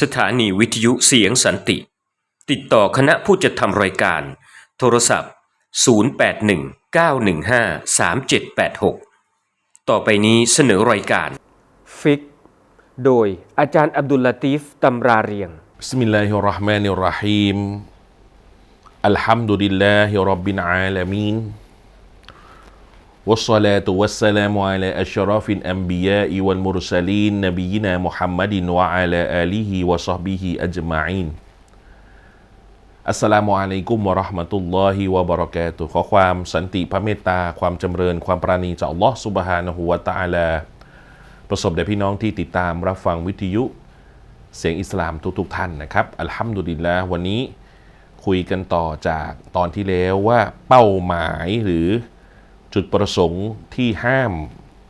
สถานีวิทยุเสียงสันติ ติดต่อคณะผู้จัดทำรายการ โทรศัพท์ 0819153786 ต่อไปนี้เสนอรายการ ฟิก โดยอาจารย์อับดุลลาตีฟตำราเรียงบิสมิลลาฮิรราะห์มานิรราะฮีมอัลฮัมดุลิลลาฮิรับบิลอาลามีน والصلاة والسلام على أشرف الأنبياء والمرسلين نبينا محمد وعلى آله وصحبه أجمعين السلام عليكم ورحمة الله وبركاته ขอความสันติพระเมตตาความจำเริญความปราณีจากอัลลอฮ์ سبحانه และ تعالى ประสบเด่พี่น้องที่ติดตามรับฟังวิทยุ เสียงอิสลามทุกๆท่านนะครับอัลฮัมดุลิลละวันนี้คุยกันต่อจากตอนที่แล้วว่าเป้าหมายหรือ จุดประสงค์ที่ห้าม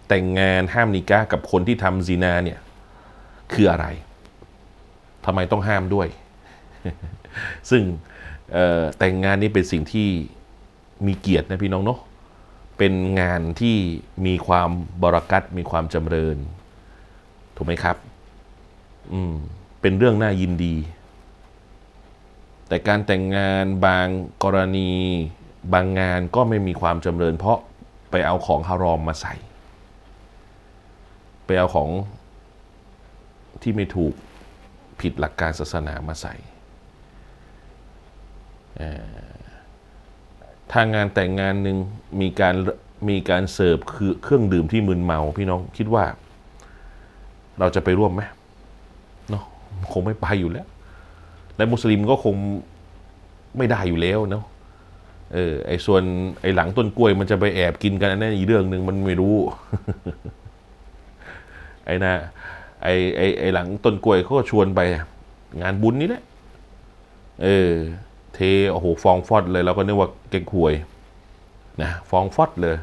แต่งงานห้ามนิกากับคนที่ทำซีนาเนี่ยคืออะไรทำไมต้องห้ามด้วย ซึ่งแต่งงานนี้เป็นสิ่งที่มีเกียรตินะพี่น้องเนาะเป็นงานที่มีความบรากัตมีความจำเริญ ถูกไหมครับ อืม เป็นเรื่องน่ายินดี แต่การแต่งงานบางกรณีบางงานก็ไม่มีความจำเริญ เพราะ ไปเอาของฮารอมมาใส่ ไปเอาของที่ไม่ถูกผิดหลักการศาสนามาใส่เอ่อถ้างานแต่งงานหนึ่งมีการมีการเสิร์ฟคือเครื่องดื่มที่มึนเมาพี่น้องคิดว่า เราจะไปร่วมไหมเนาะคงไม่ไปอยู่แล้ว และมุสลิมก็คงไม่ได้อยู่แล้วเนาะ เออไอส่วนไอหลังต้นกล้วยมันจะไปแอบกินกันอันนั้นอีกเรื่องหนึ่งมันไม่รู้ ไอนะไอไอไอหลังต้นกล้วยเขาก็ชวนไป งานบุญนี่แหละ เออ เทโอ้โหฟองฟอดเลยเราก็นึกว่าเก๊กหวย นะฟองฟอดเลย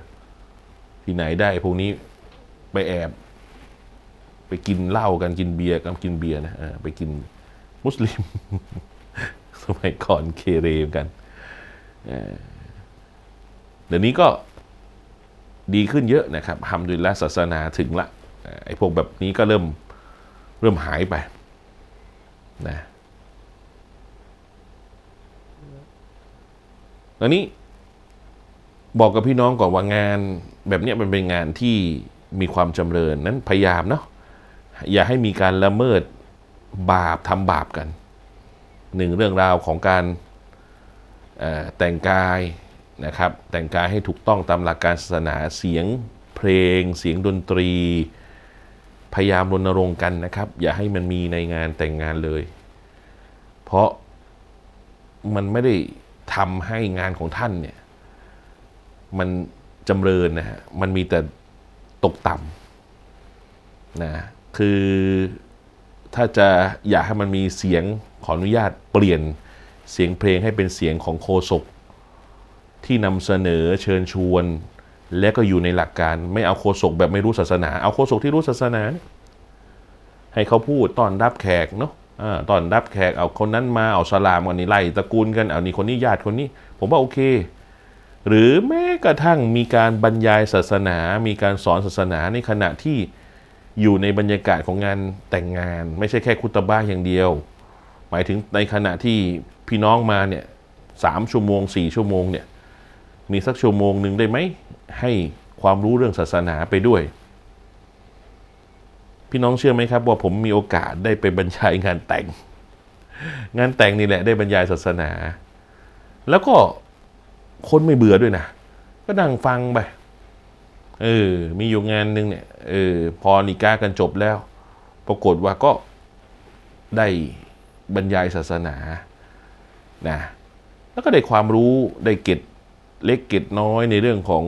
ที่ไหนได้พวกนี้ไปแอบ ไปกินเหล้ากันกินเบียร์กันกินเบียร์นะไปกินมุสลิม สมัยก่อนเคเรกัน เดี๋ยวนี้ก็ดีขึ้นเยอะนะครับทำดุลละศาสนาถึงละไอ้พวกแบบนี้ก็เริ่มเริ่มหายไปนะตอนนี้บอกกับพี่น้องก่อนว่างานแบบนี้มันเป็นงานที่มีความจำเริญนั้นพยายามเนาะอย่าให้มีการละเมิดบาปทำบาปกันหนึ่งเรื่องราวของการ แต่งกายนะครับแต่งกายให้ถูกต้องตามหลักการศาสนาเสียงเพลง เสียงดนตรี พยายามรณรงค์กันนะครับ อย่าให้มันมีในงานแต่งงานเลย เพราะมันไม่ได้ทำให้งานของท่านเนี่ยมันจำเริญนะฮะมันมีแต่ตกต่ำนะคือถ้าจะอยากให้มันมีเสียงขออนุญาตเปลี่ยน เสียงเพลงให้เป็นเสียงของโคศกที่นำเสนอเชิญชวน และก็อยู่ในหลักการไม่เอาโคศกแบบไม่รู้ศาสนา เอาโคศกที่รู้ศาสนา ให้เขาพูดตอนรับแขกเนาะอ่าตอนรับแขกเอาคนนั้นมาเอาสลามกันนี่ไล่ตระกูลกันเอานี่คนนี้ญาติคนนี้ ผมว่าโอเค หรือแม้กระทั่งมีการบรรยายศาสนา มีการสอนศาสนาในขณะที่อยู่ในบรรยากาศของงานแต่งงาน ไม่ใช่แค่คุตบ้าอย่างเดียว หมายถึงในขณะที่ พี่น้องมาเนี่ยสามชั่วโมงสี่ชั่วโมงเนี่ยมีสักชั่วโมงหนึ่งได้ไหมให้ความรู้เรื่องศาสนาไปด้วย พี่น้องเชื่อไหมครับ ว่าผมมีโอกาสได้ไปบรรยายงานแต่ง งานแต่งนี่แหละได้บรรยายศาสนา แล้วก็คนไม่เบื่อด้วยนะก็นั่งฟังไปเออมีอยู่งานหนึ่งเนี่ยเออพอนิก้ากันจบแล้ว ปรากฏว่าก็ได้บรรยายศาสนา นะแล้วก็ได้ความรู้ได้เก็ดเล็กเก็ดน้อยในเรื่องของ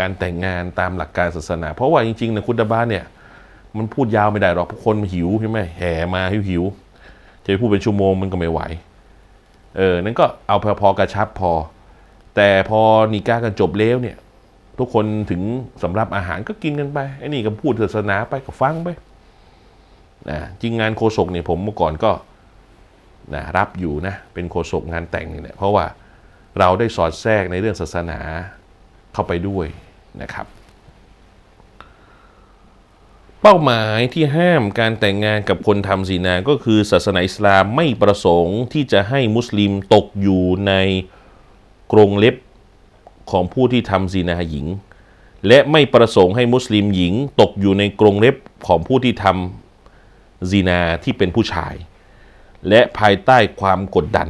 การแต่งงานตามหลักการศาสนา เพราะว่าจริงๆนะคุณตาบ้านเนี่ย มันพูดยาวไม่ได้หรอกเพราะคนหิวใช่ไหมแห่มาหิวหิวๆจะพูดเป็นชั่วโมงมันก็ไม่ไหวเออนั่นก็เอาพอๆกระชับพอ แต่พอนิก้ากันจบแล้วเนี่ย ทุกคนถึงสำรับอาหารก็กินกันไปไอ้นี่ก็พูดศาสนาไปก็ฟังไปนะจริงงานโคศกเนี่ยผมเมื่อก่อนก็ นะรับอยู่นะเป็นโคศกงานแต่งนี่แหละเพราะว่าเราได้สอดแทรกในเรื่องศาสนาเข้าไปด้วยนะครับ เป้าหมายที่ห้ามการแต่งงานกับคนทำซีนาก็คือศาสนาอิสลามไม่ประสงค์ที่จะให้มุสลิมตกอยู่ในกรงเล็บของผู้ที่ทำซีนาหญิง และไม่ประสงค์ให้มุสลิมหญิง ตกอยู่ในกรงเล็บของผู้ที่ทำซีนาที่เป็นผู้ชาย และภายใต้ความกดดัน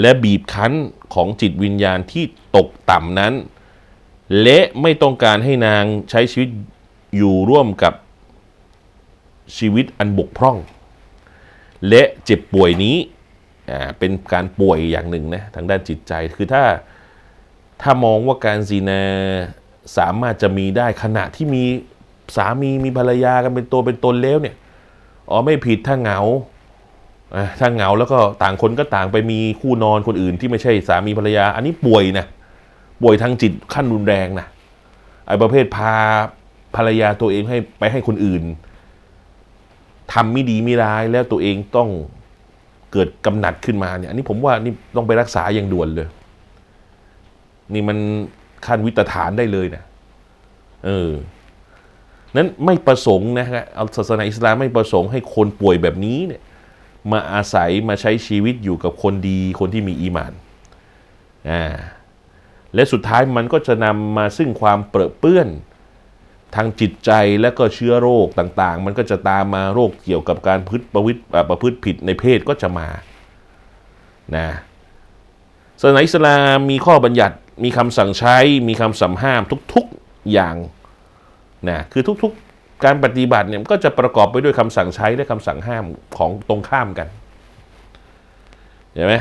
และบีบคั้นของจิตวิญญาณที่ตกต่ำนั้น และไม่ต้องการให้นางใช้ชีวิตอยู่ร่วมกับชีวิตอันบกพร่อง และเจ็บป่วยนี้เป็นการป่วยอย่างหนึ่งนะทางด้านจิตใจคือถ้าถ้ามองว่าการซีนาสามารถจะมีได้ขณะที่มีสามีมีภรรยากันเป็นตัวเป็นตนแล้วเนี่ยอ๋อไม่ผิดถ้าเหงา ถ้าเหงาแล้วก็ต่างคนก็ต่างไปมีคู่นอนคนอื่นที่ไม่ใช่สามีภรรยา อันนี้ป่วยนะป่วยทางจิตขั้นรุนแรงนะไอ้ประเภทพาภรรยาตัวเองให้ไปให้คนอื่นทำไม่ดีไม่ร้ายแล้วตัวเองต้องเกิดกำหนัดขึ้นมาเนี่ยอันนี้ผมว่านี่ต้องไปรักษาอย่างด่วนเลย นี่มันขั้นวิตฐานได้เลยนะเออนั้นไม่ประสงค์นะฮะเอาศาสนาอิสลามไม่ประสงค์ให้คนป่วยแบบนี้เนี่ย มาอาศัยมาใช้ชีวิตอยู่กับคนดีคนที่มีอีมานอ่าและสุดท้ายมันก็จะนำมาซึ่งความเปรอะเปื้อนทางจิตใจและก็เชื้อโรคต่างๆ มันก็จะตามมาโรคเกี่ยวกับการพฤติประวิตประพฤติผิดในเพศก็จะมานะศาสนาอิสลามมีข้อบัญญัติมีคำสั่งใช้มีคำสั่งห้ามทุกๆอย่างนะคือทุกๆ การปฏิบัติเนี่ยก็จะประกอบไปด้วยคำสั่งใช้และคำสั่งห้ามของตรงข้ามกันเห็นไหม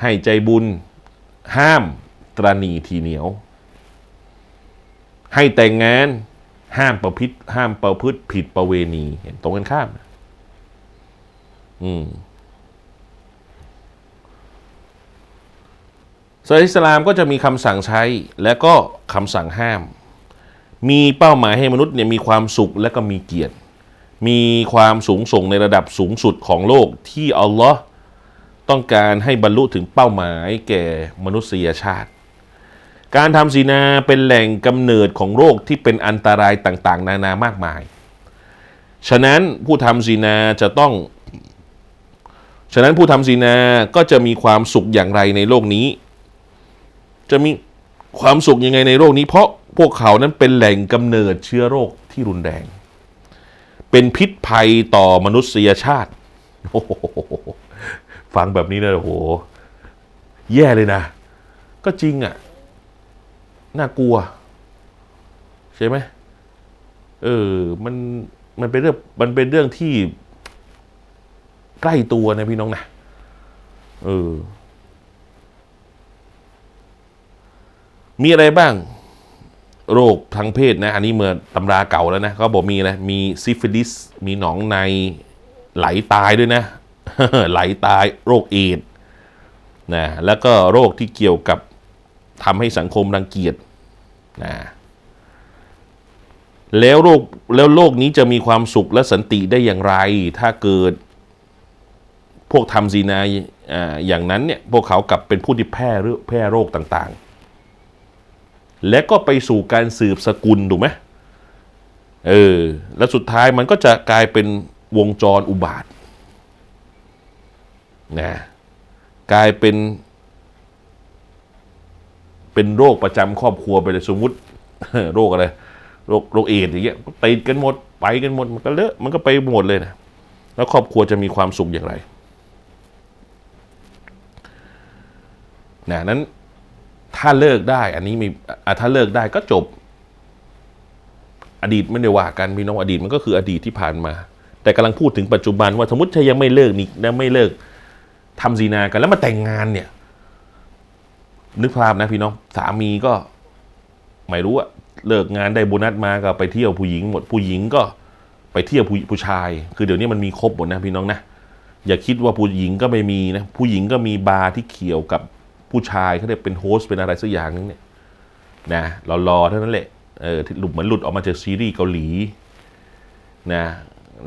ให้ใจบุญห้ามตรณีทีเหนียว ให้แต่งงานห้ามประพฤติห้ามประพฤติผิดประเวณีเห็นตรงกันข้าม อืมศาสนาอิสลามก็จะมีคำสั่งใช้และก็คำสั่งห้าม มีเป้าหมายให้มนุษย์เนี่ยมีความสุขและก็มีเกียรติ มีความสูงส่งในระดับสูงสุดของโลกที่อัลลอฮ์ต้องการให้บรรลุถึงเป้าหมายแก่มนุษยชาติ การทำซีนาเป็นแหล่งกำเนิดของโรคที่เป็นอันตรายต่างๆ นานามากมาย ฉะนั้นผู้ทำซีนาจะต้องฉะนั้นผู้ทำซีนาก็จะมีความสุขอย่างไรในโลกนี้ จะมีความสุขยังไงในโลกนี้ เพราะ พวกเขานั้นเป็นแหล่งกำเนิดเชื้อโรคที่รุนแรง เป็นพิษภัยต่อมนุษยชาติโอ้โหฟังแบบนี้เลยโอ้โห แย่เลยนะ ก็จริงอะ น่ากลัว ใช่ไหมเออ มันมันเป็นเรื่องมันเป็นเรื่องที่ใกล้ตัวนะพี่น้องนะเออ มีอะไรบ้าง โรคทางเพศนะ อันนี้เมื่อตำราเก่าแล้วนะเขาบอกมีนะมีซิฟิลิส มีหนองในไหลตายด้วยนะ ไหลตายโรคเอดส์นะแล้วก็โรคที่เกี่ยวกับทำให้สังคมรังเกียจนะแล้วโรคแล้วโลกนี้จะมีความสุขและสันติได้อย่างไร ถ้าเกิด พวกทำซีนาอ่าอย่างนั้นเนี่ยพวกเขากลับเป็นผู้ที่แพร่เรื่อแพร่โรคต่างๆ และก็ไปสู่การสืบสกุลถูกไหมเออ แล้วสุดท้ายมันก็จะกลายเป็นวงจรอุบาทนะกลายเป็น เป็นโรคประจำครอบครัวไปเลยสมมติโรคอะไรโรคโรคเอดส์อย่างเงี้ยติดกันหมดไปกันหมดมันก็เลอะมันก็ไปหมดเลยนะแล้วครอบครัวจะมีความสุขอย่างไรนะนั้น ถ้าเลิกได้ อันนี้มีถ้าเลิกได้ก็จบ อดีตไม่ได้ว่ากันพี่น้องอดีตมันก็คืออดีตที่ผ่านมา แต่กำลังพูดถึงปัจจุบันว่าสมมติถ้ายังไม่เลิกนี่นะไม่เลิกทำซีนากันแล้วมาแต่งงานเนี่ย นึกภาพนะพี่น้องสามีก็ไม่รู้อะเลิกงานได้โบนัสมาก็ไปเที่ยวผู้หญิงหมดผู้หญิงก็ไปเที่ยวผู้ผู้ชาย คือเดี๋ยวนี้มันมีครบหมดนะพี่น้องนะอย่าคิดว่าผู้หญิงก็ไม่มีนะผู้หญิงก็มีบาร์ที่เกี่ยวกับ ผู้ชายเขาเรียเป็นโฮสต์เป็นอะไรสักอย่างนึงเนี่ยนะรอๆเท่านั้นแหละเออหลุดเหมือนหลุดออกมาจากซีรีส์เกาหลีนะ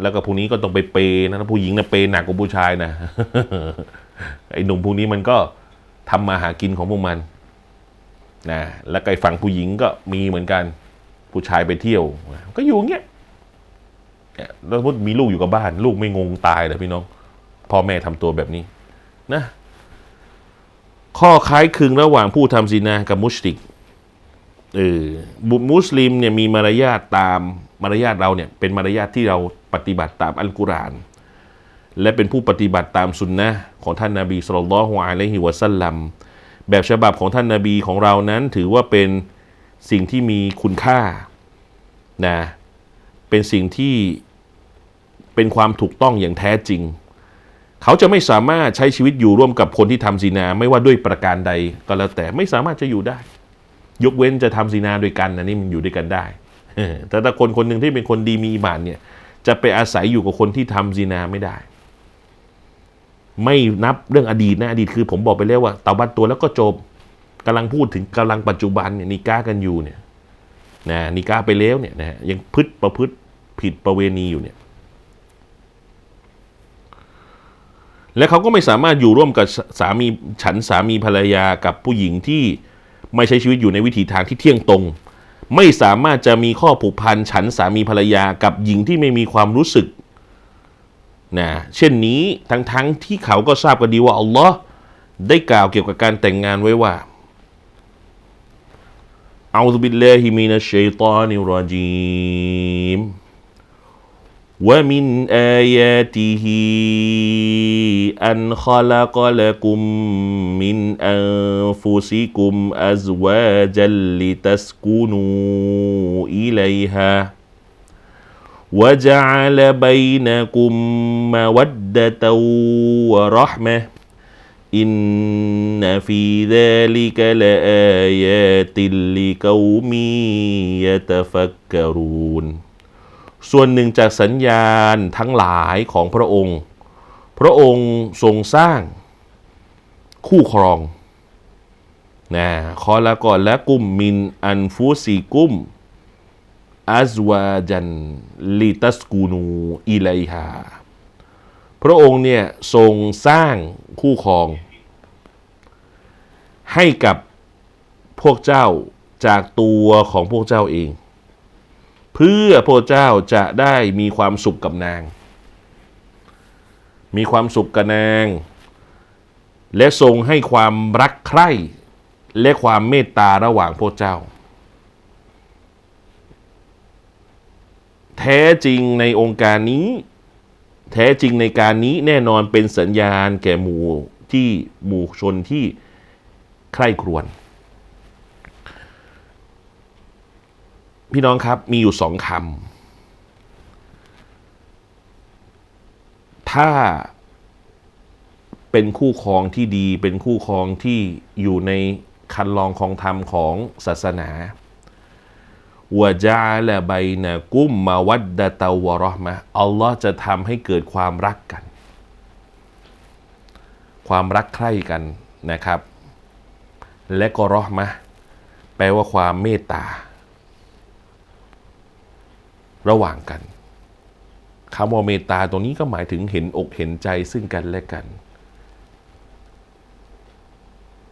แล้วก็พวกนี้ก็ต้องไปเปย์นะผู้หญิงนะเปย์หนักกว่าผู้ชายนะไอ้หนุ่มพวกนี้มันก็ทำมาหากินของพวกมันนะแล้วไอ้ฝั่งผู้หญิงก็มีเหมือนกัน ผู้ชายไปเที่ยว ก็อยู่อย่างเงี้ยแล้วมีลูกอยู่กับบ้าน ลูกไม่งงตายเลยพี่น้องพ่อแม่ทำตัวแบบนี้ นะ ข้อคล้ายคลึงระหว่างผู้ทำซินากับมุชริกเออบุมุสลิมเนี่ยมีมารยาทตามมารยาทเราเนี่ยเป็นมารยาทที่เราปฏิบัติตามอัลกุรอาน และเป็นผู้ปฏิบัติตามสุนนะของท่านนาบีสุลต่านละฮ์อะลัยฮิวะสัลลัมแบบฉบับของท่านนาบีของเรานั้นถือว่าเป็นสิ่งที่มีคุณค่านะเป็นสิ่งที่เป็นความถูกต้องอย่างแท้จริง เขาจะไม่สามารถใช้ชีวิตอยู่ร่วมกับคนที่ทำซีนา ไม่ว่าด้วยประการใดก็แล้วแต่ไม่สามารถจะอยู่ได้ ยกเว้นจะทำซีนาด้วยกันนะนี่มันอยู่ด้วยกันได้แต่ถ้าคนคนหนึ่งที่เป็นคนดีมีอีหมานเนี่ย จะไปอาศัยอยู่กับคนที่ทำซีนาไม่ได้ ไม่นับเรื่องอดีตนะอดีตคือ ผมบอกไปแล้วว่าเตาบัตตัวแล้วก็จบกำลังพูดถึงกำลังปัจจุบันเนี่ยนิก้ากันอยู่เนี่ยนะนิก้าไปแล้วเนี่ยนะยังพฤติประพฤติผิดประเวณีอยู่เนี่ย และเขาก็ไม่สามารถอยู่ร่วมกับสามีฉันสามีภรรยากับผู้หญิงที่ไม่ใช้ชีวิตอยู่ในวิถีทางที่เที่ยงตรง ไม่สามารถจะมีข้อผูกพันฉันสามีภรรยากับหญิงที่ไม่มีความรู้สึกนะเช่นนี้ทั้งๆทที่เขาก็ทราบกันดีว่าอัลลอฮ์ได้กล่าวเกี่ยวกับการแต่งงานไว้ว่าอัลลอฮฺบิลลาฮิมินัชชัยฏอนิรรจีม ومن اياته ان خلق لكم من انفسكم ازواجا لتسكنوا اليها وجعل بينكم موده ورحمه ان في ذلك لايات لقوم يتفكرون ส่วนหนึ่งจากสัญญาณทั้งหลายของพระองค์ พระองค์ทรงสร้างคู่ครองนะคอละก่อนและกุมมินอันฟูซีกุมอัซวาจันลิตัสกูนูอิไลฮาพระองค์เนี่ยทรงสร้างคู่ครอง ให้กับพวกเจ้าจากตัวของพวกเจ้าเอง เพื่อพระเจ้าจะได้มีความสุขกับนาง มีความสุขกับนาง และทรงให้ความรักใคร่และความเมตตาระหว่างพวกเจ้า แท้จริงในองค์การนี้ แท้จริงในการนี้แน่นอนเป็นสัญญาณแก่หมู่ที่หมู่ชนที่ใคร่ครวญ พี่น้องครับมีอยู่สองคำถ้าเป็นคู่ครองที่ดี เป็นคู่ครองที่อยู่ในคันลองของธรรมของศาสนาวะจาละไบนะกุ้มมาวัดดะตาวราะห์มะอัลลอฮ์จะทำให้เกิดความรักกัน ความรักใคร่กันนะครับ และก็ราะมะแปลว่าความเมตตา ระหว่างกันคำว่าเมตตาตรงนี้ก็หมายถึงเห็นอกเห็นใจซึ่งกันและกัน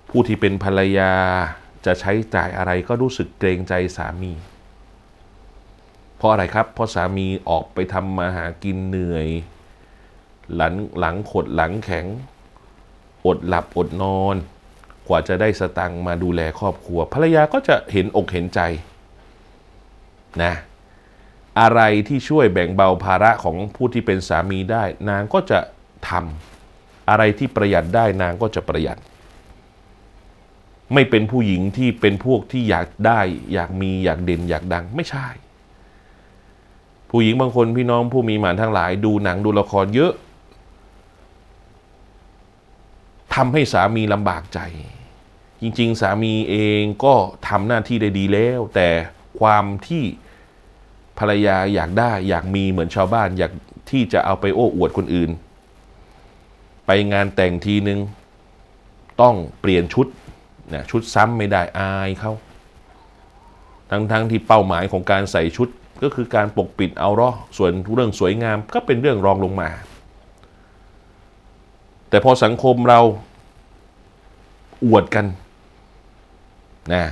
ผู้ที่เป็นภรรยาจะใช้จ่ายอะไรก็รู้สึกเกรงใจสามี เพราะอะไรครับ เพราะสามีออกไปทำมาหากินเหนื่อย หลังหลังขดหลังแข็ง อดหลับอดนอน กว่าจะได้สตังมาดูแลครอบครัว ภรรยาก็จะเห็นอกเห็นใจนะ อะไรที่ช่วยแบ่งเบาภาระของผู้ที่เป็นสามีได้ นางก็จะทำอะไรที่ประหยัดได้นางก็จะประหยัด ไม่เป็นผู้หญิงที่เป็นพวกที่อยากได้ อยากมีอยากเด่นอยากดังไม่ใช่ ผู้หญิงบางคนพี่น้องผู้มีหมานทั้งหลาย ดูหนังดูละครเยอะทำให้สามีลำบากใจ จริง ๆ สามีเองก็ทำหน้าที่ได้ดีแล้ว แต่ความที่ ภรรยาอยากได้ อยากมีเหมือนชาวบ้าน อยากที่จะเอาไปโอ้อวดคนอื่น ไปงานแต่งทีนึง ต้องเปลี่ยนชุดนะชุดซ้ำไม่ได้อายเขาทั้งๆทที่เป้าหมายของการใส่ชุดก็คือการปกปิดเอาเระส่วนเรื่องสวยงามก็เป็นเรื่องรองลงมา แต่พอสังคมเราอวดกันนะ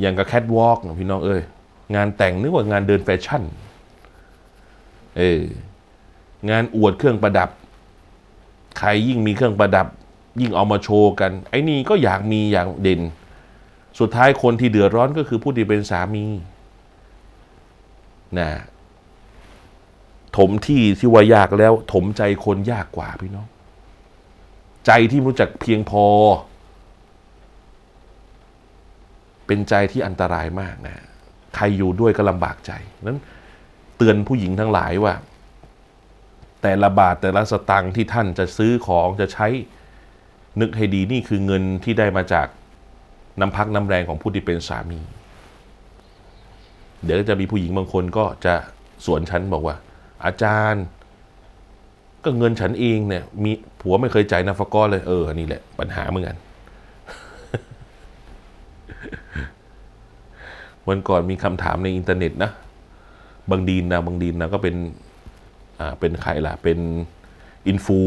อย่างกับแคทวอล์กพี่น้องเอ้ย งานแต่งนึกว่างานเดินแฟชั่น เอองานอวดเครื่องประดับ ใครยิ่งมีเครื่องประดับ ยิ่งเอามาโชว์กัน ไอ้นี่ก็อยากมีอย่างเด่น สุดท้ายคนที่เดือดร้อนก็คือผู้ที่เป็นสามีนะถมที่ที่ว่ายากแล้ว ถมใจคนยากกว่าพี่น้อง ใจที่รู้จักเพียงพอ เป็นใจที่อันตรายมากนะ ใครอยู่ด้วยก็ลำบากใจนั้นเตือนผู้หญิงทั้งหลายว่า แต่ละบาทแต่ละสตังค์ที่ท่านจะซื้อของจะใช้นึกให้ดีนี่คือเงินที่ได้มาจากน้ำพักน้ำแรงของผู้ที่เป็นสามี เดี๋ยวจะมีผู้หญิงบางคนก็จะสวนฉันบอกว่า อาจารย์ ก็เงินฉันเองเนี่ย มีผัวไม่เคยจ่ายนาฟกอเลยเออนี่แหละ ปัญหาเหมือนกัน วันก่อนมีคำถามในอินเทอร์เน็ตนะ บางดีนนะบางดีนนะก็เป็นอ่าเป็นใครล่ะ เป็นอินฟู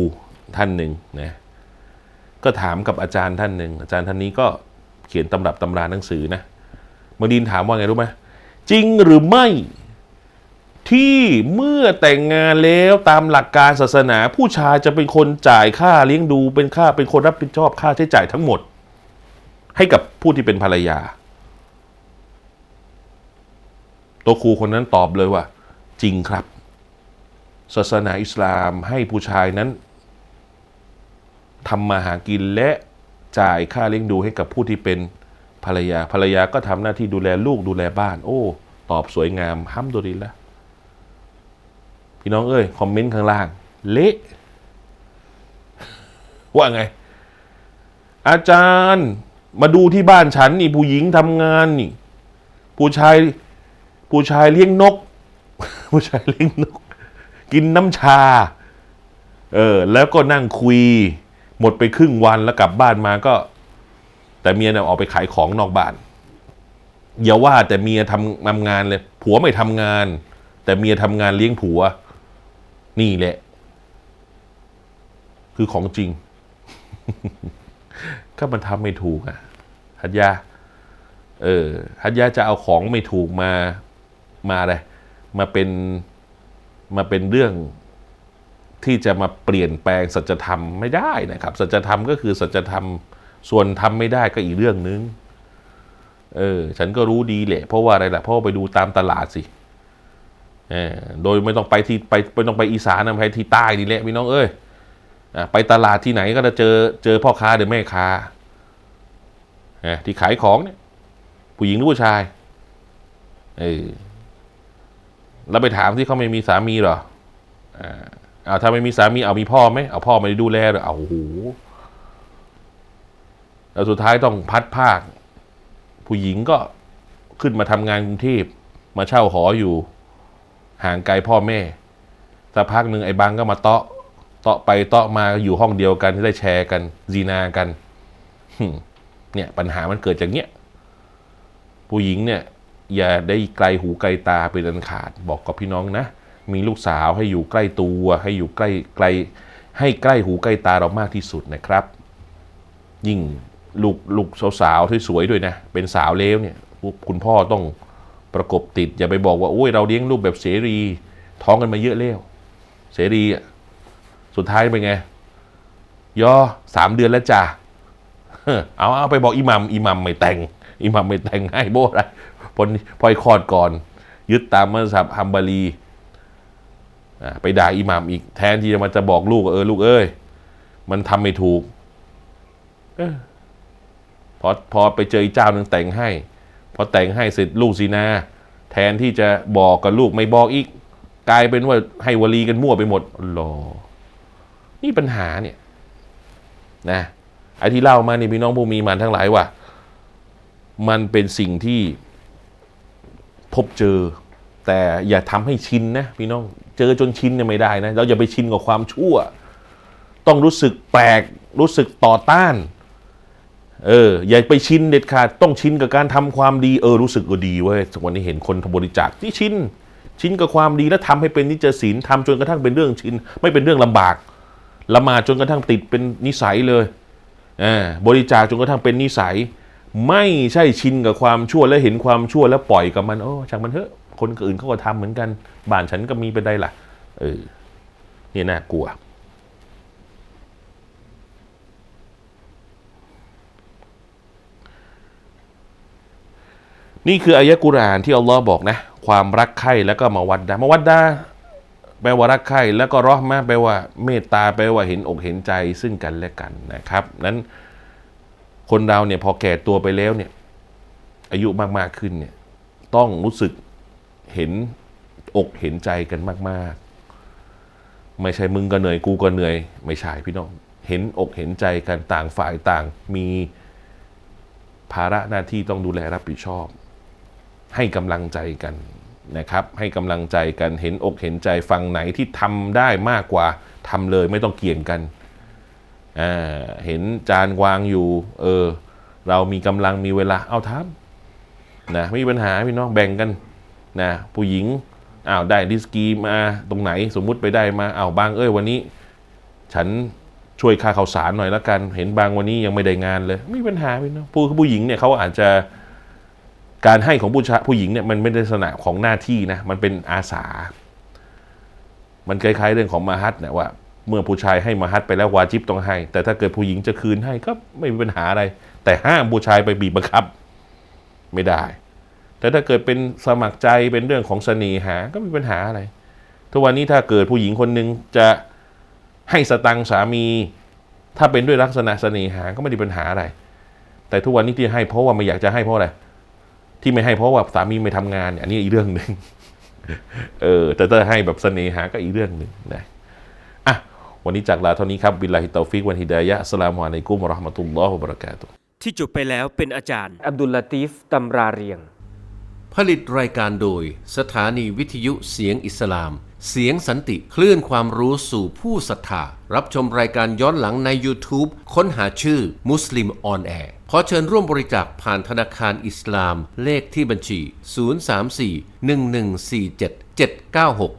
ท่านหนึ่งนะก็ถามกับอาจารย์ท่านหนึ่งอาจารย์ท่านนี้ก็เขียนตำรับตำราหนังสือนะบางดีนถามว่าไงรู้ไหมจริงหรือไม่ที่เมื่อแต่งงานแล้วตามหลักการศาสนา ผู้ชายจะเป็นคนจ่ายค่าเลี้ยงดูเป็นค่าเป็นคนรับผิดชอบค่าใช้จ่ายทั้งหมด ให้กับผู้ที่เป็นภรรยา ตัวครูคนนั้นตอบเลยว่า จริงครับ ศาสนาอิสลามให้ผู้ชายนั้นทำมาหากินและจ่ายค่าเลี้ยงดูให้กับผู้ที่เป็นภรรยาภรรยาก็ทำหน้าที่ดูแลลูกดูแลบ้าน โอ้ ตอบสวยงามห้ำดุลิลละพี่น้องเอ้ย คอมเมนต์ข้างล่าง เละ ว่าไง อาจารย์มาดูที่บ้านฉันนี่ผู้หญิงทำงานนี่ ผู้ชาย ผู้ชายเลี้ยงนก ผู้ชายเลี้ยงนก กินน้ำชา เออ แล้วก็นั่งคุย หมดไปครึ่งวันแล้วกลับบ้านมาก็ แต่เมียเนี่ยออกไปขายของนอกบ้านอย่าว่าแต่เมียทำทำงานเลย ผัวไม่ทำงาน แต่เมียทำงานเลี้ยงผัว นี่แหละ คือของจริง ก็มันทำไม่ถูกอะฮัตยาเออฮัตยาจะเอาของไม่ถูกมา มาอะไรมาเป็นมาเป็นเรื่องที่จะมาเปลี่ยนแปลงสัจธรรมไม่ได้นะครับ สัจธรรมก็คือสัจธรรมส่วนทำไม่ได้ก็อีกเรื่องนึง เออ ฉันก็รู้ดีแหละ เพราะว่าอะไรล่ะ เพราะว่าไปดูตามตลาดสิเออโดยไม่ต้องไปที่ไปไม่ต้องไปอีสานนะไปที่ใต้นี่แหละพี่น้องเอ้ยไปตลาดที่ไหนก็จะเจอเจอพ่อค้าหรือแม่ค้าเออที่ขายของเนี่ยผู้หญิงหรือผู้ชายเออ แล้วไปถามที่เขาไม่มีสามีหรออ่าเอาถ้าไม่มีสามีเอามีพ่อไหมเอาพ่อไม่ได้ดูแลหรอเอาโอ้โหแล้วสุดท้ายต้องพัดภาค ผู้หญิงก็ขึ้นมาทำงานกรุงเทพมาเช่าหออยู่ ห่างไกลพ่อแม่สักพักหนึ่งไอ้บังก็มาเตาะเตาะไปเตาะมาอยู่ห้องเดียวกันที่ได้แชร์กันซีนากันเนี่ยปัญหามันเกิดจากเนี้ยผู้หญิงเนี่ย อย่าได้ไกลหูไกลตาเป็นอันขาด บอกกับพี่น้องนะ มีลูกสาวให้อยู่ใกล้ตัว ให้อยู่ใกล้ไกล ให้ใกล้หูใกล้ตาเรามากที่สุดนะครับ ยิ่งลูกลูกสาวๆสวยๆด้วยนะ เป็นสาวเลวเนี่ยคุณพ่อต้องประกบติด อย่าไปบอกว่าโอ้ยเราเลี้ยงลูกแบบเสรีท้องกันมาเยอะแล้วเสรีอะสุดท้ายเป็นไงย่อสามเดือนแล้วจ้าเอาเอาไปบอกอิหมัมอิหมัมไม่แต่งอิหมัมไม่แต่งให้โบอะไร พอพอยคอดก่อน ยึดตามมัสยิดฮัมบารีไปด่าอิหมัมอีกแทนที่จะมันจะบอกลูกเออลูกเอ้ยมันทำไม่ถูกเออพอพอไปเจอเจ้าหนึ่งแต่งให้ พอแต่งให้เสร็จลูกสินะแทนที่จะบอกกับลูกไม่บอกอีก กลายเป็นว่าให้วลีกันมั่วไปหมดอัลลอนี่ปัญหาเนี่ย นะไอ้ที่เล่ามานี่พี่น้องผู้มีมันทั้งหลายว่า มันเป็นสิ่งที่ พบเจอ แต่อย่าทำให้ชินนะพี่น้องเจอจนชินเนี่ยไม่ได้นะเราอย่าไปชินกับความชั่ว ต้องรู้สึกแปลกรู้สึกต่อต้านเอออย่าไปชินเด็ดขาดต้องชินกับการทำความดีเออรู้สึกก็ดีเว้ยวันนี้เห็นคนทำบริจาคที่ชินชินกับความดีแล้วทำให้เป็นนิจศีลทำจนกระทั่งเป็นเรื่องชินไม่เป็นเรื่องลำบากละหมาดจนกระทั่งติดเป็นนิสัยเลยอ่าบริจาคจนกระทั่งเป็นนิสัย ไม่ใช่ชินกับความชั่วและเห็นความชั่วแล้วปล่อยกับมันโอ้ช่างมันเถอะคนอื่นเขาก็ทำเหมือนกัน บ้านฉันก็มีเป็นไดล่ะ เออนี่น่ากลัว นี่คืออายะกุรานที่อัลลอฮ์บอกนะ ความรักใคร่แล้วก็มาวัดดามาวัดดาแปลว่ารักใคร่แล้วก็รอมะห์แปลว่าเมตตาแปลว่าเห็นอกเห็นใจซึ่งกันและกันนะครับนั้น คนเราเนี่ยพอแก่ตัวไปแล้วเนี่ย อายุมากๆขึ้นเนี่ย ต้องรู้สึกเห็นอกเห็นใจกันมาก ๆ ไม่ใช่มึงก็เหนื่อยกูก็เหนื่อย ไม่ใช่พี่น้อง เห็นอกเห็นใจกันต่างฝ่ายต่าง มีภาระหน้าที่ต้องดูแลรับผิดชอบ ให้กำลังใจกันนะครับ ให้กำลังใจกันเห็นอกเห็นใจฝั่งไหนที่ทำได้มากกว่าทำเลยไม่ต้องเกี่ยงกัน เห็นจานวางอยู่ เออ เรามีกำลังมีเวลาเอาทำนะไม่มีปัญหาพี่น้องแบ่งกันนะผู้หญิงอ้าวได้ดิสกีมาตรงไหนสมมุติไปได้มาอ้าวบางเอ้ยวันนี้ ฉันช่วยค่าข้าวสารหน่อยละกัน เห็นบางวันนี้ยังไม่ได้งานเลยไม่มีปัญหาพี่น้องผู้ผู้หญิงเนี่ยเขาอาจจะการให้ของผู้ชายผู้หญิงเนี่ยมันไม่ได้ลักษณะของหน้าที่นะมันเป็นอาสา มันคล้ายๆเรื่องของมาฮัตเนี่ยว่า เมื่อผู้ชายให้มาฮัตไปแล้ววาจิบต้องให้ แต่ถ้าเกิดผู้หญิงจะคืนให้ก็ไม่มีปัญหาอะไร แต่ห้ามผู้ชายไปบีบบังคับ ไม่ได้ แต่ถ้าเกิดเป็นสมัครใจเป็นเรื่องของเสน่หาก็ไม่มีปัญหาอะไร ทุกวันนี้ถ้าเกิดผู้หญิงคนหนึ่งจะให้สตังค์สามี ถ้าเป็นด้วยลักษณะเสน่หาก็ไม่ได้ปัญหาอะไร แต่ทุกวันนี้ที่ให้เพราะว่าไม่อยากจะให้เพราะอะไรที่ไม่ให้เพราะว่าสามีไม่ทำงานเนี่ยอันนี้อีกเรื่องหนึ่งเออแต่ถ้าให้แบบเสน่หาก็อีกเรื่องหนึ่งนะ วันนี้จากลาเท่านี้ครับบิลลาฮิตตอฟิกวันฮิดายะอัสสลามุอะลัยกุมวะเราะห์มะตุลลอฮ์วะบะเราะกาตุฮ์ที่จบไปแล้วเป็นอาจารย์ อับดุลลาตีฟตำราเรียง ผลิตรายการโดย สถานีวิทยุเสียงอิสลาม เสียงสันติคลื่นความรู้สู่ผู้ศรัทธารับชมรายการย้อนหลังใน YouTube ค้นหาชื่อมุสลิมออนแอร์ขอเชิญร่วมบริจาคผ่านธนาคารอิสลาม เลขที่บัญชี 034-1147-796